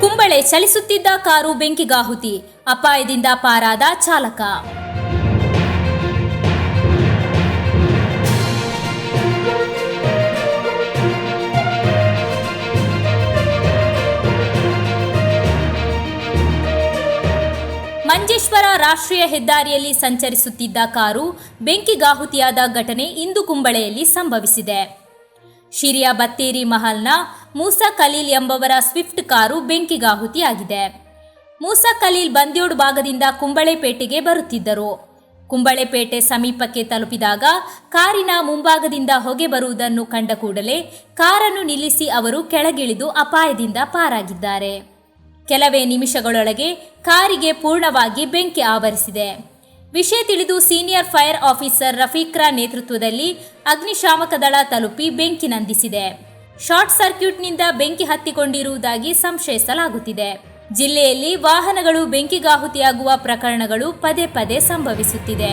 Kumbla ಚಲಿಸುತ್ತಿದ್ದ car ಬೆಂಕಿಗಾಹುತಿ. ಅಪಾಯದಿಂದ ಪಾರಾದ ಚಾಲಕ. ಮಂಜೇಶ್ವರ ರಾಷ್ಟ್ರೀಯ ಹೆದ್ದಾರಿಯಲ್ಲಿ ಸಂಚರಿಸುತ್ತಿದ್ದ ಕಾರು ಬೆಂಕಿಗಾಹುತಿಯಾದ ಘಟನೆ ಇಂದು ಕುಂಬಳೆಯಲ್ಲಿ ಸಂಭವಿಸಿದೆ. ಶಿರಿಯ ಬತ್ತೇರಿ ಮಹಲ್ನ ಮೂಸಾ ಖಲೀಲ್ ಎಂಬವರ ಸ್ವಿಫ್ಟ್ ಕಾರು ಬೆಂಕಿಗಾಹುತಿಯಾಗಿದೆ. ಮೂಸಾ ಖಲೀಲ್ ಬಂದ್ಯೋಡ್ ಭಾಗದಿಂದ ಕುಂಬಳೆಪೇಟೆಗೆ ಬರುತ್ತಿದ್ದರು. ಕುಂಬಳೆಪೇಟೆ ಸಮೀಪಕ್ಕೆ ತಲುಪಿದಾಗ ಕಾರಿನ ಮುಂಭಾಗದಿಂದ ಹೊಗೆ ಬರುವುದನ್ನು ಕಂಡ ಕೂಡಲೇ ಕಾರನ್ನು ನಿಲ್ಲಿಸಿ ಅವರು ಕೆಳಗಿಳಿದು ಅಪಾಯದಿಂದ ಪಾರಾಗಿದ್ದಾರೆ. ಕೆಲವೇ ನಿಮಿಷಗಳೊಳಗೆ ಕಾರಿಗೆ ಪೂರ್ಣವಾಗಿ ಬೆಂಕಿ ಆವರಿಸಿದೆ. ವಿಷಯ ತಿಳಿದು ಸೀನಿಯರ್ ಫೈರ್ ಆಫೀಸರ್ ರಫೀಕ್ರಾ ನೇತೃತ್ವದಲ್ಲಿ ಅಗ್ನಿಶಾಮಕ ದಳ ತಲುಪಿ ಬೆಂಕಿ ನಂದಿಸಿದೆ. ಶಾರ್ಟ್ ಸರ್ಕ್ಯೂಟ್ನಿಂದ ಬೆಂಕಿ ಹತ್ತಿಕೊಂಡಿರುವುದಾಗಿ ಸಂಶಯಿಸಲಾಗುತ್ತಿದೆ. ಜಿಲ್ಲೆಯಲ್ಲಿ ವಾಹನಗಳು ಬೆಂಕಿಗಾಹುತಿಯಾಗುವ ಪ್ರಕರಣಗಳು ಪದೇ ಪದೇ ಸಂಭವಿಸುತ್ತಿದೆ.